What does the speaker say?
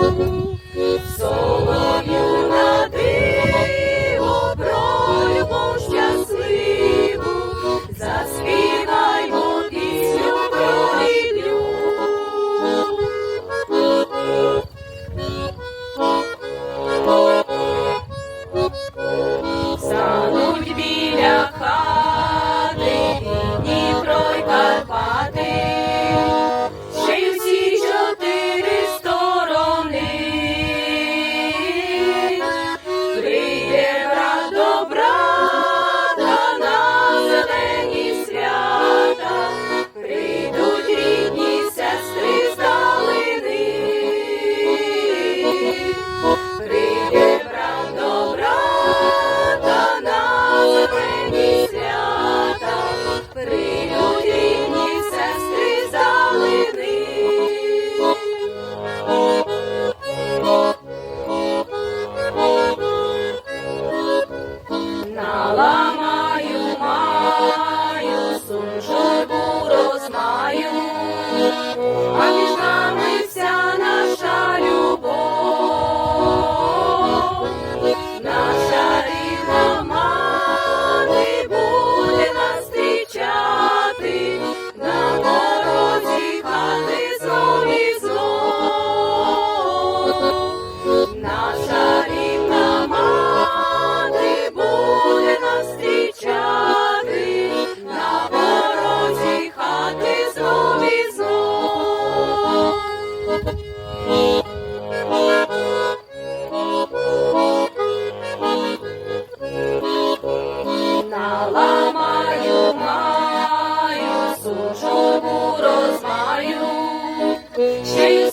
thank you добра. Наламаю, маю, сушому ще й